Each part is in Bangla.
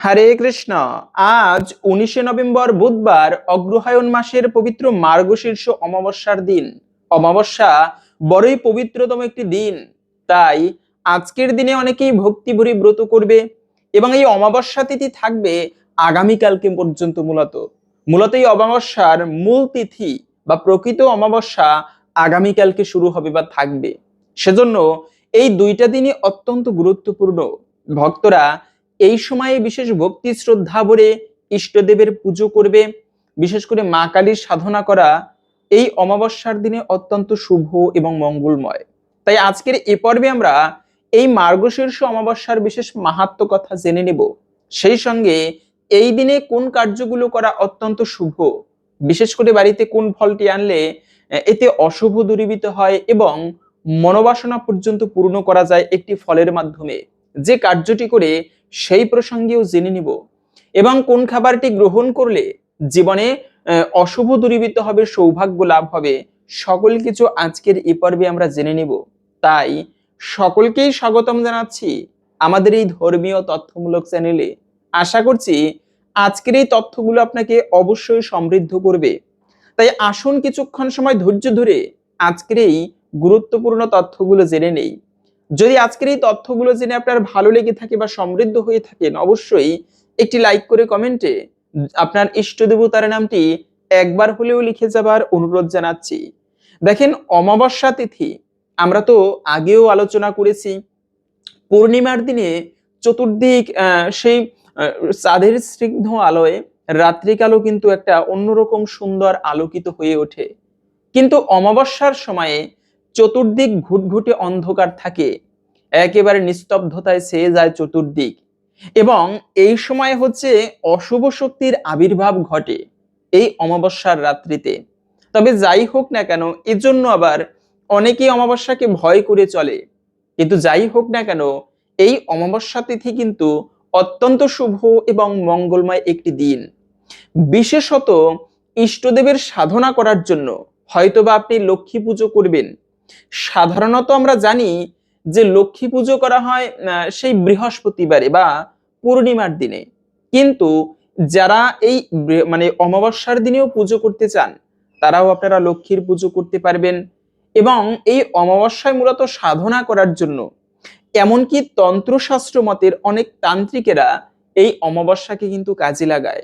হরে কৃষ্ণ। আজ উনিশে নভেম্বর বুধবার অগ্রহায়ণ মাসের পবিত্র মার্গশীর্ষ অমাবস্যার দিন। অমাবস্যা বড়ই পবিত্রতম একটি দিন। তাই আজকের দিনে অনেকেই ভক্তি ভরে ব্রত করবে এবং এই অমাবস্যা তিথি থাকবে আগামীকালকে পর্যন্ত মূলত। মূলত এই অমাবস্যার মূল তিথি বা প্রকৃত অমাবস্যা আগামীকালকে শুরু হবে বা থাকবে। সেজন্য এই দুইটা দিনই অত্যন্ত গুরুত্বপূর্ণ। ভক্তরা এই সময়ে বিশেষ ভক্তি শ্রদ্ধা ভরে ইষ্টদেবের পুজো করবে। বিশেষ করে মা কালীর সাধনা করা এই অমাবস্যার দিনে অত্যন্ত শুভ এবং মঙ্গলময়। তাই আজকের এ পর্বে আমরা এই মার্গশীর্ষ অমাবস্যার বিশেষ মাহাত্ম কথা জেনে নেব। সেই সঙ্গে এই দিনে কোন কার্যগুলো করা অত্যন্ত শুভ? বিশেষ করে বাড়িতে কোন ফলটি আনলে এতে অশুভ দূরীভূত হয় এবং মনোবাসনা পর্যন্ত পূর্ণ করা যায় একটি ফলের মাধ্যমে। যে কার্যটি করে সেই প্রসঙ্গেও জেনে নিব। এবং কোন খাবারটি গ্রহণ করলে জীবনে অশুভ দূরীভূত হবে, সৌভাগ্য লাভ হবে, সকল কিছু আজকের এ পর্বে আমরা জেনে নিব। তাই সকলকেই স্বাগতম জানাচ্ছি আমাদের এই ধর্মীয় তথ্যমূলক চ্যানেলে। আশা করছি আজকের এই তথ্যগুলো আপনাকে অবশ্যই সমৃদ্ধ করবে। তাই আসুন কিছুক্ষণ সময় ধৈর্য ধরে আজকের এই গুরুত্বপূর্ণ তথ্যগুলো জেনে নেই। যদি আজকের এই তথ্যগুলো জেনে আপনার ভালো লেগে থাকে বা সমৃদ্ধ হয়ে থাকেন অবশ্যই একটি লাইক করে কমেন্টে আপনার ইষ্ট দেবতার নামটি একবার হলেও লিখে যাবার অনুরোধ জানাচ্ছি। দেখেন, অমাবস্যা তিথি, আমরা তো আগেও আলোচনা করেছি। পূর্ণিমার দিনে চতুর্দিক সেই চাঁদের স্নিগ্ধ আলোয় রাত্রিকালও কিন্তু একটা অন্যরকম সুন্দর আলোকিত হয়ে ওঠে। কিন্তু অমাবস্যার সময়ে চতুর্দিক ঘুটঘুটে অন্ধকার থাকে। একেবারে নিস্তব্ধতায় ছেয়ে যায় চতুর্দিক। এবং এই সময় হচ্ছে অশুভ শক্তির আবির্ভাব ঘটে এই অমাবস্যার রাত্রিতে। তবে যাই হোক না কেন, এজন্য আবার অনেকেই অমাবস্যাকে ভয় করে চলে। কিন্তু যাই হোক না কেন, এই অমাবস্যা তিথি কিন্তু অত্যন্ত শুভ এবং মঙ্গলময় একটি দিন। বিশেষত ইষ্টদেবের সাধনা করার জন্য। হয়তোবা আপনি লক্ষ্মী পুজো করবেন সাধারণত আমরা জানি যে লক্ষ্মী পুজো করা হয় সেই বৃহস্পতিবারে বা পূর্ণিমার দিনে। কিন্তু যারা এই মানে অমাবস্যার দিনেও পুজো করতে চান, তারাও আপনারা লক্ষ্মীর পুজো করতে পারবেন। এবং এই অমাবস্যায় মূলত সাধনা করার জন্য এমনকি তন্ত্রশাস্ত্র মতের অনেক তান্ত্রিকেরা এই অমাবস্যাকে কিন্তু কাজে লাগায়।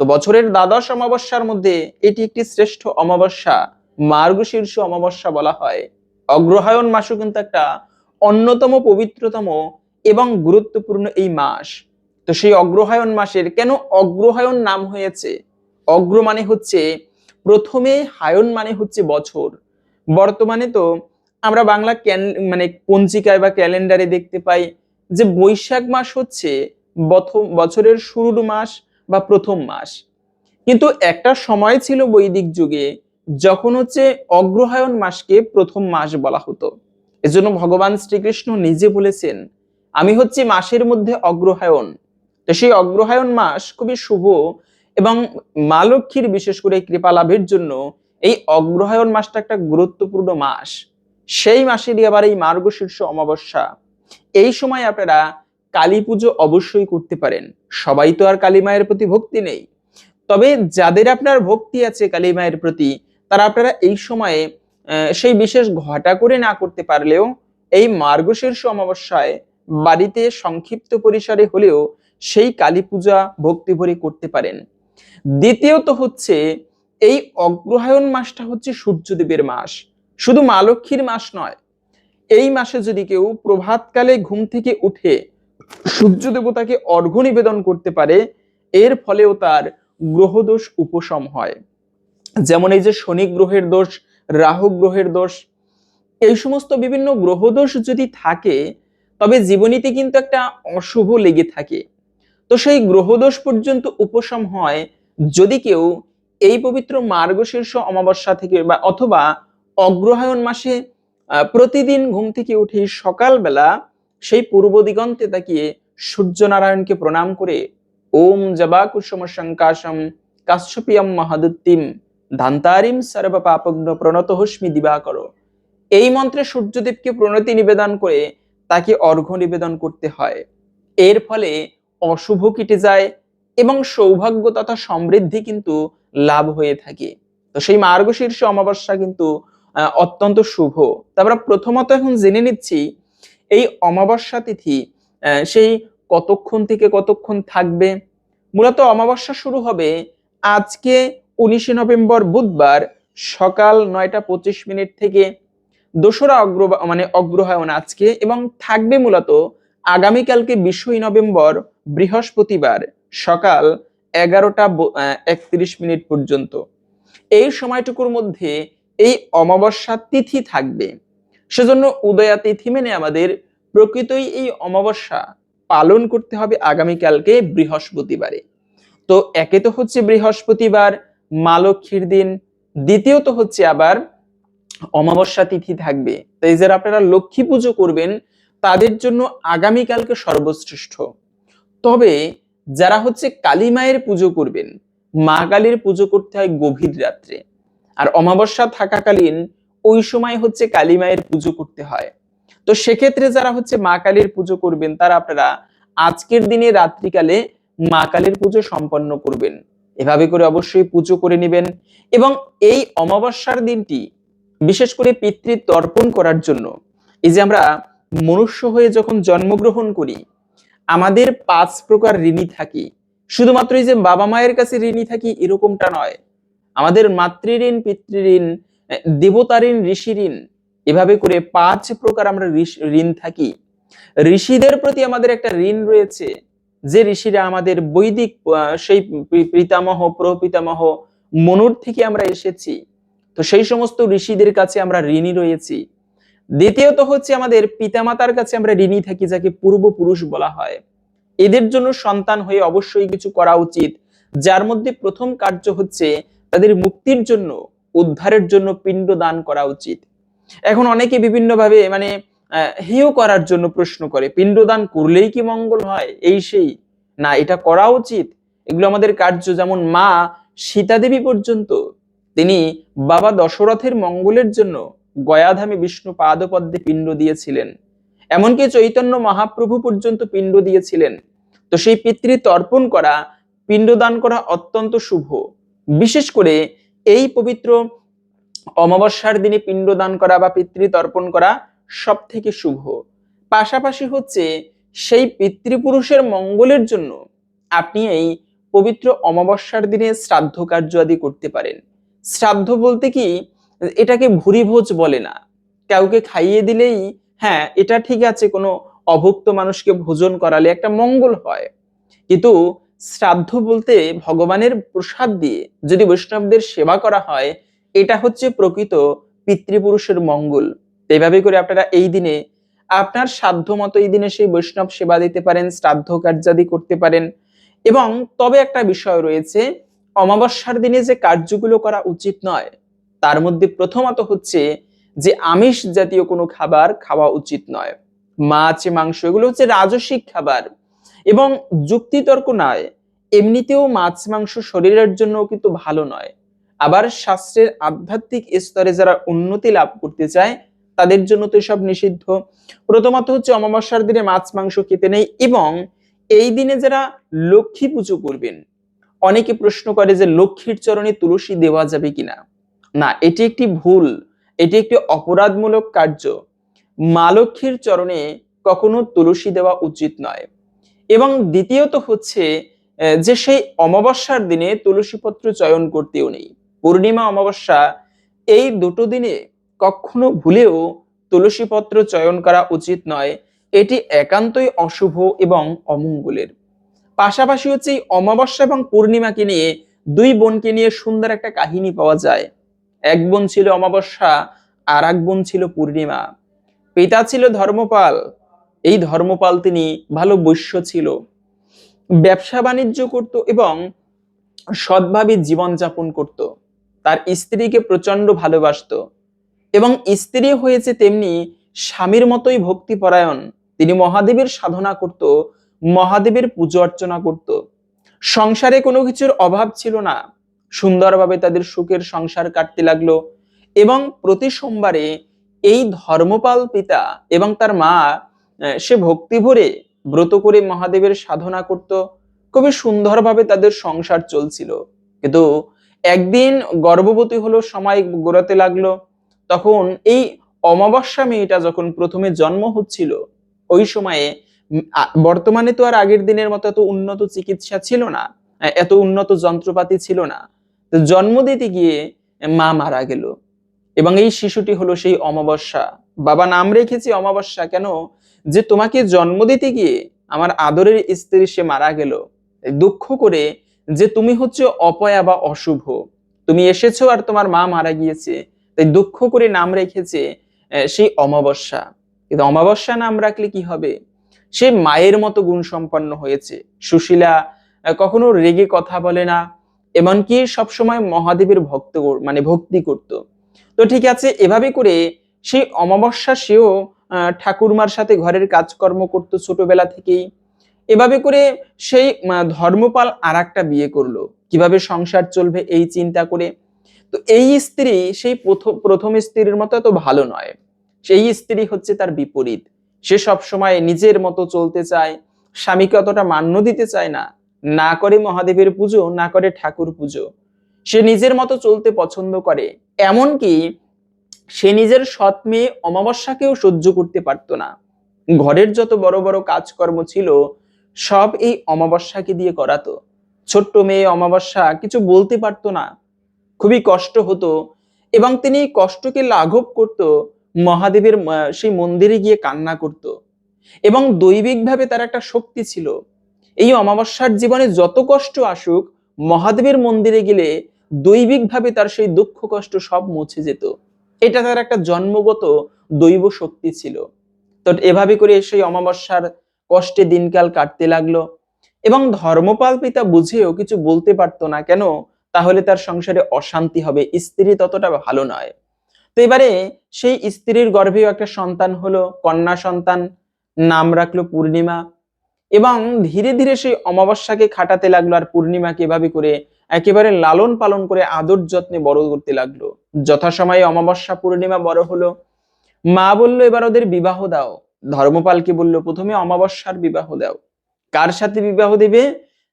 তো বছরের দ্বাদশ অমাবস্যার মধ্যে এটি একটি শ্রেষ্ঠ অমাবস্যা, মার্গশীর্ষ অমাবস্যা বলা হয়। অগ্রহায়ণ মাসও কিন্তু একটা অন্যতম পবিত্রতম এবং গুরুত্বপূর্ণ এই মাস। তো সেই অগ্রহায়ণ মাসের কেন অগ্রহায়ণ নাম হয়েছে? অগ্র মানে হচ্ছে প্রথমে হায়ন মানে হচ্ছে বছর। বর্তমানে তো আমরা বাংলা মানে পঞ্জিকায় বা ক্যালেন্ডারে দেখতে পাই যে বৈশাখ মাস হচ্ছে বছরের শুরুর মাস বা প্রথম মাস। কিন্তু একটা সময় ছিল বৈদিক যুগে যখন হচ্ছে অগ্রহায়ণ মাসকে প্রথম মাস বলা হতো। এজন্য ভগবান শ্রীকৃষ্ণ নিজে বলেছেন, আমি হচ্ছে মাসের মধ্যে অগ্রহায়ণ। তো সেই অগ্রহায়ণ মাস খুবই শুভ এবং মা লক্ষ্মীর বিশেষ করে কৃপা লাভের জন্য এই অগ্রহায়ণ মাসটা একটা গুরুত্বপূর্ণ মাস। সেই মাসেরই আবার এই মার্গশীর্ষ অমাবস্যা। এই সময় আপনারা কালী পুজো অবশ্যই করতে পারেন। সবাই তো আর কালী মায়ের প্রতি ভক্তি নেই। তবে যাদের আপনার ভক্তি আছে কালী মায়ের প্রতি তারা আপনারা এই সময়ে সেই বিশেষ ঘটা করে না করতে পারলেও এই মার্গশীর্ষ অমাবস্যায় বাড়িতে সংক্ষিপ্ত পরিসরে হলেও সেই কালী পূজা ভক্তি ভরে করতে পারেন। দ্বিতীয়ত হচ্ছে, এই অগ্রহায়ণ মাসটা হচ্ছে সূর্যদেবের মাস। শুধু মা লক্ষ্মীর মাস নয়, এই মাসে যদি কেউ প্রভাতকালে ঘুম থেকে উঠে সূর্য দেবতাকে অর্ঘ্য নিবেদন করতে পারে, এর ফলেও তার গ্রহদোষ উপশম হয়। যেমন এই যে শনি গ্রহের দোষ, রাহু গ্রহের দোষ, এই সমস্ত বিভিন্ন গ্রহদোষ যদি থাকে, তবে জীবনীতে কিন্তু একটা অশুভ লেগে থাকে। তো সেই গ্রহদোষ পর্যন্ত উপশম হয় যদি কেউ এই পবিত্র মার্গশীর্ষ অমাবস্যা থেকে বা অথবা অগ্রহায়ণ মাসে প্রতিদিন ঘুম থেকে উঠে সকালবেলা সেই পূর্ব দিগন্তে তাকিয়ে সূর্যনারায়ণকে প্রণাম করে, ওম জবা কুসুম শঙ্কাশম কাশ্যপিয়ম মহাদুত্তিম। ধান্তারিম সর্ব পাপগ্ন প্রণত হস্মি দিবাকর এই মন্ত্রে সূর্যদেবকে প্রণতি নিবেদন করে তাকে অর্ঘ্য নিবেদন করতে হয়। এর ফলে অশুভ কেটে যায় এবং সৌভাগ্য তথা সমৃদ্ধি কিন্তু লাভ হয়ে থাকে। তো সেই মার্গশীর্ষ অমাবস্যা কিন্তু অত্যন্ত শুভ। তারপরে প্রথমত এখন জেনে নিচ্ছি, এই অমাবস্যা তিথি সেই কতক্ষণ থেকে কতক্ষণ থাকবে? মূলত অমাবস্যা শুরু হবে আজকে উনিশে নভেম্বর বুধবার সকাল নয়টা পঁচিশ মিনিট থেকে দোসরা অগ্র মানে অগ্রহায়ণ আজকে এবং থাকবে মূলত আগামীকালকে বিশই নভেম্বর বৃহস্পতিবার সকাল এগারোটা একত্রিশ মিনিট পর্যন্ত। এই সময়টুকুর মধ্যে এই অমাবস্যা তিথি থাকবে। সেজন্য উদয়া তিথি মেনে আমাদের প্রকৃতই এই অমাবস্যা পালন করতে হবে আগামীকালকে বৃহস্পতিবারে। তো একে তো হচ্ছে বৃহস্পতিবার মা লক্ষ্মীর দিন। দ্বিতীয়ত হচ্ছে আবার অমাবস্যা তিথি থাকবে। তাই যারা আপনারা লক্ষ্মী পুজো করবেন, তাদের জন্য আগামীকালকে সর্বশ্রেষ্ঠ। তবে যারা হচ্ছে কালী মায়ের পুজো করবেন, মা কালীর পুজো করতে হয় গভীর রাত্রে। আর অমাবস্যা থাকাকালীন ওই সময় হচ্ছে কালী মায়ের পুজো করতে হয়। তো সেক্ষেত্রে যারা হচ্ছে মা কালীর পুজো করবেন, তারা আপনারা আজকের দিনে রাত্রিকালে মা কালীর পুজো সম্পন্ন করবেন। এভাবে করে অবশ্যই পুজো করে নেবেন। এবং এই অমাবস্যার দিনটি বিশেষ করে পিতৃ তর্পণ করার জন্য এই যে আমরা মনুষ্য হয়ে যখন জন্মগ্রহণ করি আমাদের পাঁচ প্রকার ঋণী থাকি। শুধুমাত্র এই যে বাবা মায়ের কাছে ঋণী থাকি এরকমটা নয়। আমাদের মাতৃঋণ পিতৃঋণ আহ, দেবতা ঋণ ঋষি ঋণ এভাবে করে পাঁচ প্রকার আমরা ঋণ থাকি। ঋষিদের প্রতি আমাদের একটা ঋণ রয়েছে। যে ঋষিরা আমাদের বৈদিক সেই পিতামহ প্রপিতামহ মনুর থেকে আমরা এসেছি, তো সেই সমস্ত ঋষিদের কাছে আমরা ঋণী রয়েছি। দ্বিতীয়ত হচ্ছে আমাদের পিতামাতার কাছে আমরা ঋণী থাকি, যাকে পূর্বপুরুষ বলা হয়। এদের জন্য সন্তান হয়ে অবশ্যই কিছু করা উচিত, যার মধ্যে প্রথম কার্য হচ্ছে তাদের মুক্তির জন্য, উদ্ধারের জন্য পিণ্ড দান করা উচিত। এখন অনেকে বিভিন্নভাবে মানে হেয় করার জন্য প্রশ্ন করে। পিণ্ডদান করলেই কি মঙ্গল হয়? এই সেই। না, এটা করা উচিত। এগুলো আমাদের কার্য। যেমন মা সীতা দেবী পর্যন্ত, তিনি বাবা দশরথের মঙ্গলের জন্য গয়াধামে বিষ্ণু পাদপদ্মে পিণ্ড দিয়েছিলেন। এমনকি চৈতন্য মহাপ্রভু পর্যন্ত পিণ্ড দিয়েছিলেন। তো সেই পিতৃ তর্পণ করা, পিণ্ডদান করা অত্যন্ত শুভ। বিশেষ করে এই পবিত্র অমাবস্যার দিনে পিণ্ডদান করা বা পিতৃ তর্পণ করা সব থেকে শুভ। পাশাপাশি হচ্ছে সেই পিতৃপুরুষের মঙ্গলের জন্য আপনি এই পবিত্র অমাবস্যার দিনে শ্রাদ্ধ কার্য আদি করতে পারেন। শ্রাদ্ধ বলতে কি, এটাকে ভুরি ভোজ বলে না। কাউকে খাইয়ে দিলেই হ্যাঁ এটা ঠিক আছে, কোনো অভুক্ত মানুষকে ভোজন করালে একটা মঙ্গল হয়। কিন্তু শ্রাদ্ধ বলতে ভগবানের প্রসাদ দিয়ে যদি বৈষ্ণবদের সেবা করা হয়, এটা হচ্ছে প্রকৃত পিতৃপুরুষের মঙ্গল। এইভাবে করে আপনারা এই দিনে আপনার সাধ্য মতো এই দিনে সেই বৈষ্ণব সেবা দিতে পারেন, শ্রাদ্ধ কার্যাদি করতে পারেন। এবং তবে একটা বিষয় রয়েছে, অমাবস্যার দিনে যে কার্যগুলো করা উচিত নয়, তার মধ্যে প্রথমত হচ্ছে যে আমিষ জাতীয় কোনো খাবার খাওয়া উচিত নয়। মাছ, মাংস এগুলো হচ্ছে রাজসিক খাবার। এবং যুক্তিতর্ক নয়, এমনিতেও মাছ, মাংস শরীরের জন্য কিন্তু ভালো নয়। আবার শাস্ত্রের আধ্যাত্মিক স্তরে যারা উন্নতি লাভ করতে চায় তাদের জন্য তো সব নিষিদ্ধ। প্রথমত হচ্ছে অমাবস্যার দিনে মাছ, মাংস খেতে নেই এবং এই দিনে যারা লক্ষ্মী পুজো করবেন, অনেকে প্রশ্ন করে যে লক্ষ্মীর চরণে তুলসী দেওয়া যাবে কিনা। না, এটি একটি ভুল, এটি একটি অপরাধমূলক কার্য। মা লক্ষ্মীর চরণে কখনো তুলসী দেওয়া উচিত নয়। এবং দ্বিতীয়ত হচ্ছে যে সেই অমাবস্যার দিনে তুলসী পত্র চয়ন করতেও নেই। পূর্ণিমা, অমাবস্যা, এই দুটো দিনে কখনো ভুলেও তুলসী পত্র চয়ন করা উচিত নয়। এটি একান্তই অশুভ এবং অমঙ্গলের। পাশাপাশি হচ্ছে এই অমাবস্যা এবং পূর্ণিমাকে নিয়ে দুই বোনকে নিয়ে সুন্দর একটা কাহিনী পাওয়া যায়। এক বোন ছিল অমাবস্যা, আর এক বোন ছিল পূর্ণিমা। পিতা ছিল ধর্মপাল। এই ধর্মপাল তিনি ভালো বৈশ্য ছিল। ব্যবসা বাণিজ্য করত এবং সৎভাবে জীবনযাপন করত। তার স্ত্রীকে প্রচণ্ড ভালোবাসতো। এবং স্ত্রী হয়েছে তেমনি স্বামীর মতোই ভক্তিপরায়ণ। তিনি মহাদেবের সাধনা করত, মহাদেবের পুজো অর্চনা করত। সংসারে কোনো কিছুর অভাব ছিল না। সুন্দরভাবে তাদের সুখের সংসার কাটতে লাগল এবং প্রতি সোমবারে এই ধর্মপাল পিতা এবং তার মা সে ভক্তি ভরে ব্রত করে মহাদেবের সাধনা করত। খুবই সুন্দরভাবে তাদের সংসার চলছিল। কিন্তু একদিন গর্ভবতী হলো, সময় গড়াতে লাগল। তখন এই অমাবস্যা মেয়েটা যখন প্রথমে জন্ম হচ্ছিল, ওই সময়ে বর্তমানে তো আর আগের দিনের মতো এত উন্নত চিকিৎসা ছিল না এত উন্নত যন্ত্রপাতি ছিল না। তো জন্ম দিতে গিয়ে মা মারা গেল এবং এই শিশুটি হলো সেই অমাবস্যা। বাবা নাম রেখেছে অমাবস্যা কেন? যে তোমাকে জন্ম দিতে গিয়ে আমার আদরের স্ত্রী সে মারা গেল। দুঃখ করে যে তুমি হচ্ছে অপয়া বা অশুভ। তুমি এসেছ আর তোমার মা মারা গিয়েছে। তাই দুঃখ করে নাম রেখেছে সেই অমাবস্যা। কিন্তু অমাবস্যা নাম রাখলে কি হবে? সে মায়ের মতো গুণ সম্পন্ন হয়েছে। সুশীলা কখনো রেগে কথা বলে না, এমনকি সবসময় মহাদেবের ভক্ত মানে ভক্তি করত। তো ঠিক আছে, এভাবে করে সেই অমাবস্যা সেও ঠাকুরমার সাথে ঘরের কাজকর্ম করত ছোটবেলা থেকেই। এভাবে করে সেই ধর্মপাল আর বিয়ে করল। কীভাবে সংসার চলবে এই চিন্তা করে তো এই স্ত্রী সেই প্রথম প্রথম স্ত্রীর মতো এত ভালো নয়। সেই স্ত্রী হচ্ছে তার বিপরীত। সে সব সময় নিজের মতো চলতে চায়, স্বামীকে অতটা মান্য দিতে চায় না না করে মহাদেবের পুজো, না করে ঠাকুর পুজো। সে নিজের মতো চলতে পছন্দ করে, এমনকি সে নিজের সৎ মেয়ে অমাবস্যাকেও সহ্য করতে পারতো না। ঘরের যত বড় বড় কাজকর্ম ছিল, সব এই অমাবস্যাকে দিয়ে করাতো। ছোট্ট মেয়ে অমাবস্যা কিছু বলতে পারতো না। খুবই কষ্ট হতো এবং তিনি কষ্টকে লাঘব করত মহাদেবের সেই মন্দিরে গিয়ে কান্না করত। এবং দৈবিকভাবে তার একটা শক্তি ছিল। এই অমাবস্যার জীবনে যত কষ্ট আসুক, মহাদেবের মন্দিরে গেলে দৈবিকভাবে তার সেই দুঃখ কষ্ট সব মুছে যেত। এটা তার একটা জন্মগত দৈব শক্তি ছিল। তো এভাবে করে সেই অমাবস্যার কষ্টে দিনকাল কাটতে লাগল। এবং ধর্মপাল পিতা বুঝেও কিছু বলতে পারতো না কেন তাহলে তার সংসারে অশান্তি হবে। স্ত্রী ততটা ভালো নয়। তো এবারে সেই স্ত্রীর গর্ভেও একটা সন্তান হলো, কন্যা সন্তান, নাম রাখল পূর্ণিমা এবং ধীরে ধীরে সেই অমাবস্যাকে খাটাতে লাগল আর পূর্ণিমাকে এভাবে করে একেবারে লালন পালন করে আদর যত্নে বড় করতে লাগল। যথাসময়ে অমাবস্যা, পূর্ণিমা বড় হলো। মা বলল, এবার ওদের বিবাহ দাও। ধর্মপালকে বলল, প্রথমে অমাবস্যার বিবাহ দাও। কার সাথে বিবাহ দেবে?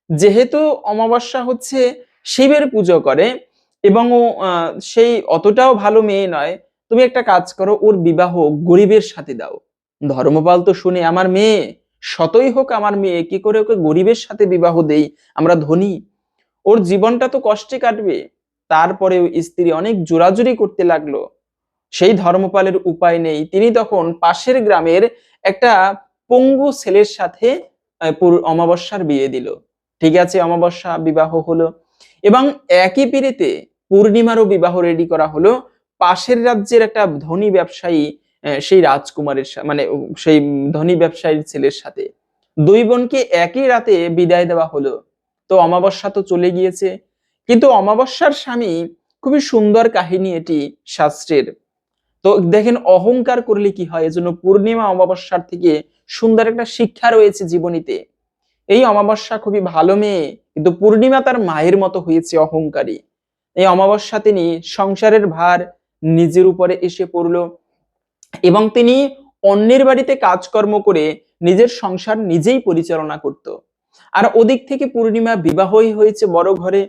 যেহেতু অমাবস্যা হচ্ছে শিবের পুজো করে এবং ও সেই অতটাও ভালো মেয়ে নয়। তুমি একটা কাজ করো, ওর বিবাহ গরিবের সাথে দাও। ধর্মপাল তো শুনে, আমার মেয়ে, শতই হোক আমার মেয়ে, কি করে ওকে গরিবের সাথে বিবাহ দেই? আমরা ধনী। ওর জীবনটা তো কষ্টে কাটবে। তারপরেও স্ত্রী অনেক জোরাজুরি করতে লাগল। সেই ধর্মপালের উপায় নেই। তিনি তখন পাশের গ্রামের একটা পঙ্গু ছেলের সাথে অমাবস্যার বিয়ে দিল। ঠিক আছে, অমাবস্যা, বিবাহ হলো। এবং একই পিড়িতে পূর্ণিমারও বিবাহ রেডি করা হলো। পাশের রাজ্যের একটা ধনী ব্যবসায়ী সেই রাজকুমারের মানে সেই ধনী ব্যবসায়ীর ছেলের সাথে। দুই বোনকে একই রাতে বিদায় দেওয়া হলো। তো অমাবস্যা তো চলে গিয়েছে। কিন্তু অমাবস্যার স্বামী খুবই সুন্দর কাহিনী এটি শাস্ত্রের। তো দেখেন, অহংকার করলে কি হয়? এজন্য পূর্ণিমা অমাবস্যার থেকে সুন্দর একটা শিক্ষা রয়েছে জীবনীতে। এই অমাবস্যা খুবই ভালো মেয়ে। কিন্তু পূর্ণিমা তার মায়ের মতো হয়েছে অহংকারী। এই অমাবস্যা তিনি সংসারের ভার নিজের উপরে এসে পড়ল এবং তিনি অন্যের বাড়িতে কাজকর্ম করে নিজের সংসার নিজেই পরিচালনা করত। আর ওদিক থেকে পূর্ণিমা বিবাহই হয়েছে বড় ঘরে।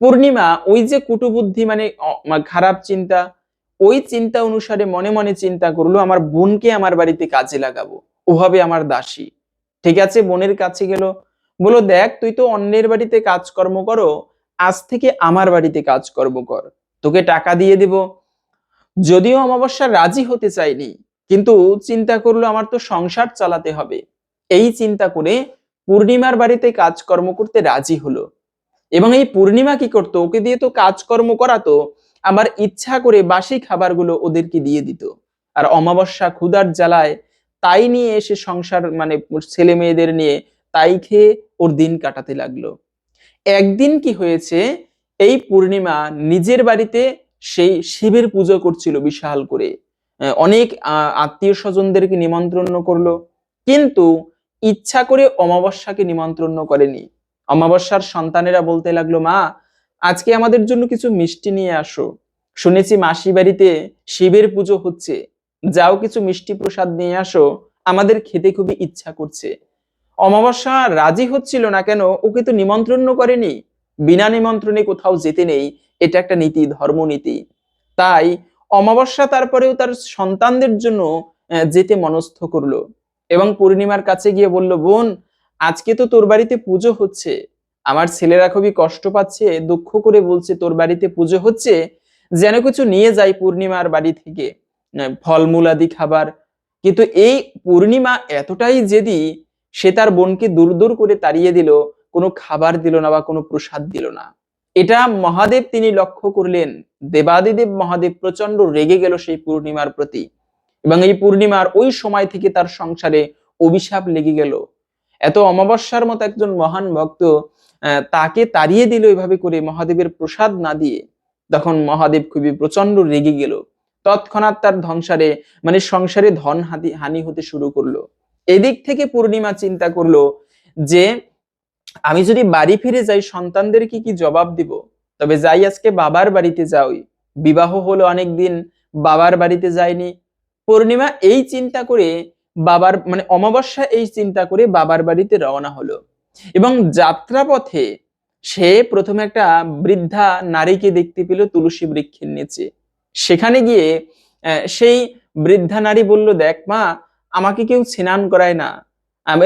পূর্ণিমা ওই যে কুটুবুদ্ধি মানে খারাপ চিন্তা, ওই চিন্তা অনুসারে মনে মনে চিন্তা করল, আমার বোনকে আমার বাড়িতে কাজে লাগাবো, ওভাবে আমার দাসী। ঠিক আছে, বোনের কাছে গেল বলো, দেখ, তুই তো অন্যের বাড়িতে কাজকর্ম করো, আজ থেকে আমার বাড়িতে কাজকর্ম কর। তোকে টাকা দিয়ে দেব। যদিও অমাবস্যা রাজি হতে চাইনি, কিন্তু চিন্তা করল আমার তো সংসার চালাতে হবে। এই চিন্তা করে পূর্ণিমার বাড়িতে কাজকর্ম করতে রাজি হলো। এবং এই পূর্ণিমা কি করতো? ওকে দিয়ে তো কাজকর্ম করাতো। আমার ইচ্ছা করে বাসি খাবারগুলো ওদেরকে দিয়ে দিত। আর অমাবস্যা ক্ষুধার জ্বালায় তাই নিয়ে এসে সংসার মানে ছেলে মেয়েদের নিয়ে তাই খেয়ে ওর দিন কাটাতে লাগল। একদিন কি হয়েছে, এই পূর্ণিমা নিজের বাড়িতে সেই শিবের পুজো করছিল বিশাল করে। অনেক আত্মীয় স্বজনদেরকে নিমন্ত্রণ করল, কিন্তু ইচ্ছা করে অমাবস্যাকে নিমন্ত্রণ করেনি। অমাবস্যার সন্তানেরা বলতে লাগল, মা, আজকে আমাদের জন্য কিছু মিষ্টি নিয়ে আসো। শুনেছি মাসি বাড়িতে শিবের পুজো হচ্ছে। যাও কিছু মিষ্টি প্রসাদ নিয়ে আসো। আমাদের খেতে খুবই ইচ্ছা করছে। অমাবস্যা রাজি হচ্ছিল না কেন, ওকে তো নিমন্ত্রণ করেনি। বিনা নিমন্ত্রণে কোথাও যেতে নেই, এটা একটা নীতি, ধর্মনীতি। তাই অমাবস্যা তারপরেও তার সন্তানদের জন্য যেতে মনস্থ করল এবং পূর্ণিমার কাছে গিয়ে বলল, বোন, আজকে তো তোর বাড়িতে পুজো হচ্ছে। আমার ছেলেরা খুবই কষ্ট পাচ্ছে, দুঃখ করে বলছে, তোর বাড়িতে পুজো হচ্ছে, যেন কিছু নিয়ে যাই পূর্ণিমার বাড়ি থেকে ফলমূল আদি খাবার। কিন্তু এই পূর্ণিমা এতটাই জেদি সে তার বোনকে দূর দূর করে তাড়িয়ে দিল, কোনো খাবার দিল না বা কোনো প্রসাদ দিল না। এটা মহাদেব তিনি লক্ষ্য করলেন। দেবাদিদেব মহাদেব প্রচণ্ড রেগে গেল সেই পূর্ণিমার প্রতি এবং এই পূর্ণিমার ওই সময় থেকে তার সংসারে অভিশাপ লেগে গেল। এত অমাবস্যার মতো একজন মহান ভক্ত তাকে তাড়িয়ে দিল এভাবে করে মহাদেবের প্রসাদ না দিয়ে। তখন মহাদেব খুবই প্রচণ্ড রেগে গেল। তৎক্ষণাৎ তার ধ্বংসারে মানে সংসারে ধন হানি হতে শুরু করল। এদিক থেকে পূর্ণিমা চিন্তা করল যে, আমি যদি বাড়ি ফিরে যাই, সন্তানদের কি কি জবাব দিব? তবে যাই আজকে বাবার বাড়িতে যাই বিবাহ হলো অনেকদিন বাবার বাড়িতে যায়নি। পূর্ণিমা এই চিন্তা করে বাবার মানে অমাবস্যা এই চিন্তা করে বাবার বাড়িতে রওনা হলো। এবং যাত্রাপথে সে প্রথমে একটা বৃদ্ধা নারীকে দেখতে পেল তুলসী বৃক্ষের নিচে। সেখানে গিয়ে সেই বৃদ্ধা নারী বলল, দেখ মা আমাকে কেউ স্নান করায় না।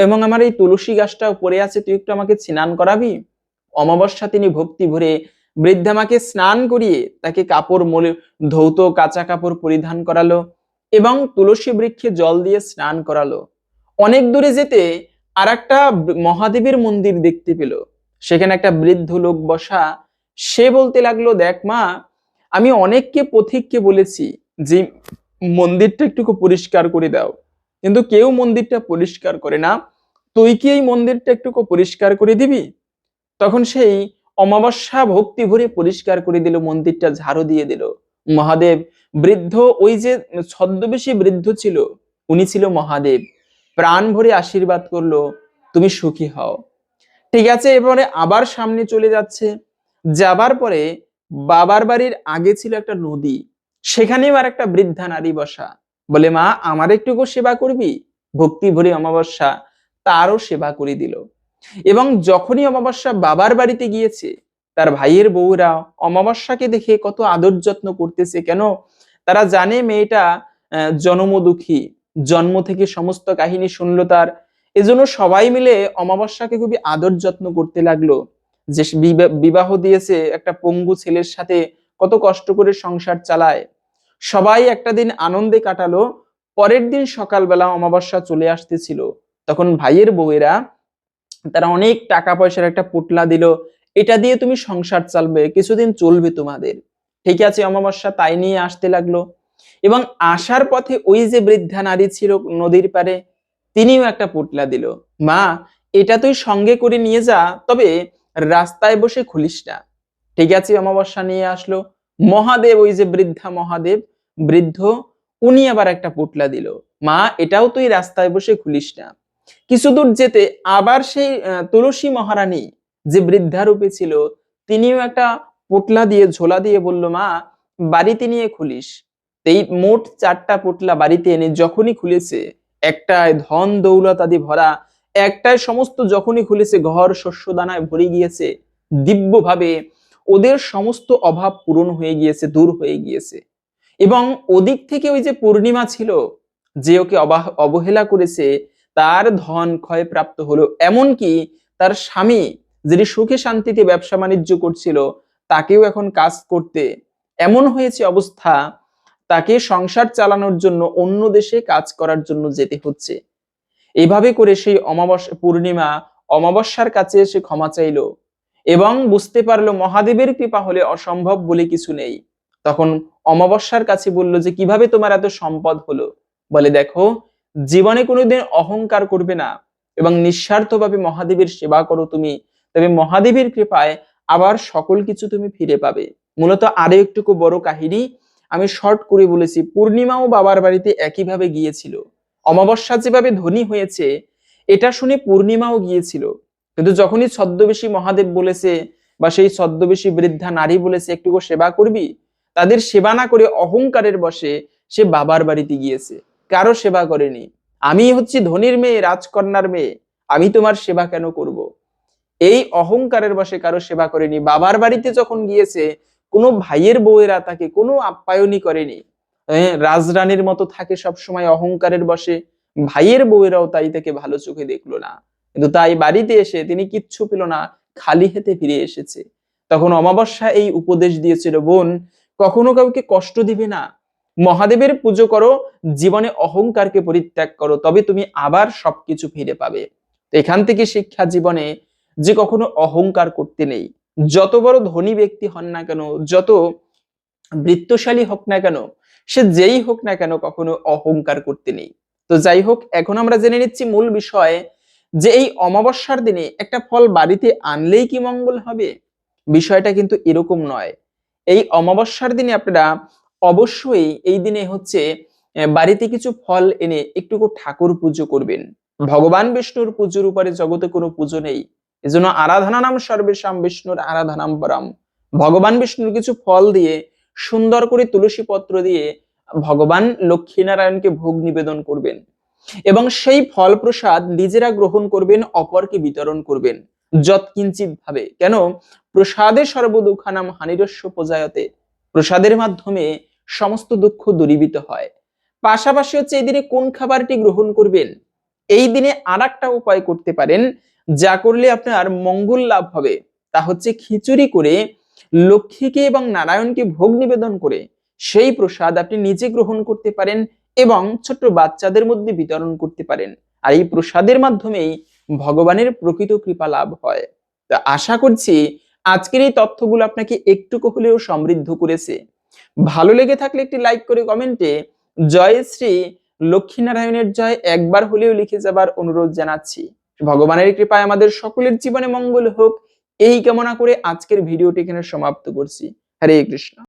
এবং আমার এই তুলসী গাছটাও পড়ে আছে, তুই একটু আমাকে স্নান করাবি? অমাবস্যা তিনি ভক্তি ভরে বৃদ্ধা মাকে স্নান করিয়ে তাকে কাপড় মলে ধৌত, কাঁচা কাপড় পরিধান করালো এবং তুলসী বৃক্ষে জল দিয়ে স্নান করালো। অনেক দূরে যেতে আর একটা মহাদেবের মন্দির দেখতে পেল। সেখানে একটা বৃদ্ধ লোক বসা। সে বলতে লাগল, দেখ মা, আমি অনেককে পথিককে বলেছি যে মন্দিরটা একটু পরিষ্কার করে দাও। কিন্তু কেউ মন্দিরটা পরিষ্কার করে না। তুই কি এই মন্দিরটা একটু পরিষ্কার করে দিবি? তখন সেই অমাবস্যা ভক্তি ভরে পরিষ্কার করে দিল, মন্দিরটা ঝাড়ু দিয়ে দিল। মহাদেব, বৃদ্ধ, ওই যে ছদ্মবেশী বৃদ্ধ ছিল, উনি ছিল মহাদেব। প্রাণ ভরে আশীর্বাদ করল, তুমি সুখী হও। ঠিক আছে, এবারে আবার সামনে চলে যাচ্ছে। যাবার পরে বাবার বাড়ির আগে ছিল একটা নদী সেখানেও আর একটা বৃদ্ধা নারী বসা। বলে, মা, আমার একটুকু সেবা করবি? ভক্তি ভরে অমাবস্যা তারও সেবা করে দিল। এবং যখনই অমাবস্যা বাবার বাড়িতে গিয়েছে, তার ভাইয়ের বউরা অমাবস্যাকে দেখে কত আদর যত্ন করতেছে কেন? তারা জানে মেয়েটা জন্মদুখী, জন্ম থেকে সমস্ত কাহিনী শুনলো তার। এজন্য সবাই মিলে অমাবস্যাকে খুবই আদর যত্ন করতে লাগল। যে বিবাহ দিয়েছে একটা পঙ্গু ছেলের সাথে কত কষ্ট করে সংসার চালায়। সবাই একটা দিন আনন্দে কাটালো, পরের দিন সকালবেলা অমাবস্যা চলে আসতেছিল। তখন ভাইয়ের বউয়েরা তারা অনেক টাকা পয়সার একটা পোটলা দিল, এটা দিয়ে তুমি সংসার চালবে, কিছুদিন চলবে তোমাদের। ঠিক আছে, অমাবস্যা তাই নিয়ে আসতে লাগল। এবং আসার পথে ওই যে বৃদ্ধা নারী ছিল নদীর পারে তিনিও একটা পোটলা দিল। মা, এটা তুই সঙ্গে করে নিয়ে যা, তবে রাস্তায় বসে খুলিস না। ঠিক আছে, অমাবস্যা নিয়ে আসলো। মহাদেব, ওই যে বৃদ্ধা মহাদেব বৃদ্ধ, উনি আবার একটা পোটলা দিল। মা, এটাও তুই রাস্তায় বসে খুলিস না। কিছু দূর যেতে আবার সেই তুলসী মহারানী যে বৃদ্ধারূপে ছিল, তিনিও একটা পোটলা দিয়ে, ঝোলা দিয়ে বলল, মা, বাড়িতে নিয়ে খুলিস। এই মোট চারটা পোটলা বাড়িতে এনে যখনই খুলেছে, একটায় ধন দৌলত আদি ভরা, একটায় সমস্ত যখনই খুলেছে, ঘর শস্য দানায় ভরে গিয়েছে, দিব্যভাবে ওদের সমস্ত অভাব পূরণ হয়ে গিয়েছে, দূর হয়ে গিয়েছে। এবং ওদিক থেকে ওই যে পূর্ণিমা ছিল, যে ওকে অবহেলা করেছে, তার ধন ক্ষয় প্রাপ্ত হলো। এমনকি তার স্বামী যিনি সুখে শান্তিতে ব্যবসা বাণিজ্য করছিল, তাকেও এখন কাজ করতে। এমন হয়েছে অবস্থা, তাকে সংসার চালানোর জন্য অন্য দেশে কাজ করার জন্য যেতে হচ্ছে। এইভাবে করে সেই অমাবস্যা পূর্ণিমা অমাবস্যার কাছে এসে ক্ষমা চাইলো এবং বুঝতে পারল মহাদেবের কৃপা হলে অসম্ভব বলে কিছু নেই। তখন অমাবস্যার কাছে বলল যে, কীভাবে তোমার এত সম্পদ হলো? বলে, দেখো, জীবনে কোনোদিন অহংকার করবে না এবং নিঃস্বার্থভাবে মহাদেবের সেবা করো তুমি। তবে মহাদেবের কৃপায় আবার সকল কিছু তুমি ফিরে পাবে। মূলত আরও একটুকু বড় কাহিনী আমি শর্ট করে বলেছি, পূর্ণিমাও বাবার বাড়িতে একইভাবে গিয়েছিল। অমাবস্যা যেভাবে ধনী হয়েছে, এটা শুনে পূর্ণিমাও গিয়েছিল। কিন্তু যখনই ছদ্মবেশী মহাদেব বলেছে বা সেই ছদ্মবেশী বৃদ্ধা নারী বলেছে, একটুকু সেবা করবি? তাদের সেবা না করে অহংকারের বসে সে বাবার বাড়িতে গিয়েছে। কারও সেবা করেনি। আমি হচ্ছি ধনির মেয়ে রাজকন্যার মেয়ে। আমি তোমার সেবা কেন করব? এই অহংকারের বসে কারও সেবা করেনি। বাবার বাড়িতে যখন গিয়েছে কোনো ভাইয়ের বউয়েরা তাকে কোনো আপ্যায়নই করেনি। হ্যাঁ, রাজরানীর মতো থাকে সব সময় অহংকারের বসে ভাইয়ের বউয়েরাও তাই তাকে ভালো চোখে দেখল না। কিন্তু তাই বাড়িতে এসে তিনি কিচ্ছু পেল না খালি হেতে ফিরে এসেছে। তখন অমাবস্যা এই উপদেশ দিয়েছিল বোন কখনো কাউকে কষ্ট দিবে না। মহাদেবের পুজো করো, জীবনে অহংকারকে পরিত্যাগ করো, তবে তুমি আবার সবকিছু ফিরে পাবে। এখান থেকে শিক্ষা জীবনে যে কখনো অহংকার করতে নেই। যত বড় ধনী ব্যক্তি হন না কেন, যত বৃত্তশালী হোক না কেন, সে যেই হোক না কেন কখনো অহংকার করতে নেই। তো যাই হোক, এখন আমরা জেনে নিচ্ছি মূল বিষয় যে এই অমাবস্যার দিনে একটা ফল বাড়িতে আনলেই কি মঙ্গল হবে? বিষয়টা কিন্তু এরকম নয়। এই অমাবস্যার দিনে আপনারা অবশ্যই এই দিনে হচ্ছে বাড়িতে কিছু ফল এনে একটু ঠাকুর পুজো করবেন। ভগবান বিষ্ণুর পুজোর উপরে জগতে কোনো পুজো নেই। এজন্য আরাধনা নাম সর্বেশাম, বিষ্ণুর আরাধনাম পরম। ভগবান বিষ্ণুর কিছু ফল দিয়ে, সুন্দর করে তুলসী পত্র দিয়ে ভগবান লক্ষ্মীনারায়ণকে ভোগ নিবেদন করবেন। এবং সেই ফল প্রসাদ নিজেরা গ্রহণ করবেন, অপরকে বিতরণ করবেন। যৎকিঞ্চিত ভাবে কেন? প্রসাদে সর্বদুঃখানাম হানিরস্য প্রজায়তে। প্রসাদের মাধ্যমে সমস্ত দুঃখ দূরীভূত হয়। পাশাপাশি হচ্ছে এই দিনে কোন খাবারটি গ্রহণ করবেন? এই দিনে আর উপায় করতে পারেন, যা করলে আপনার মঙ্গল লাভ হবে। তা হচ্ছে খিচুড়ি করে লক্ষ্মীকে এবং নারায়ণকে ভোগ নিবেদন করে। সেই প্রসাদ আপনি নিজে গ্রহণ করতে পারেন এবং ছোট্ট বাচ্চাদের মধ্যে বিতরণ করতে পারেন। আর এই প্রসাদের মাধ্যমেই ভগবানের প্রকৃত কৃপা লাভ হয়। তা আশা করছি আজকের এই তথ্যগুলো আপনাকে একটুকু হলেও সমৃদ্ধ করেছে। ভালো লেগে থাকলে একটি লাইক করে কমেন্টে জয় শ্রী লক্ষ্মীনারায়ণের জয় একবার হলেও লিখে যাবার অনুরোধ জানাচ্ছি। ভগবানের কৃপায় আমাদের সকলের জীবনে মঙ্গল হোক, এই কামনা করে আজকের ভিডিওটি এখানে সমাপ্ত করছি। হরে কৃষ্ণ।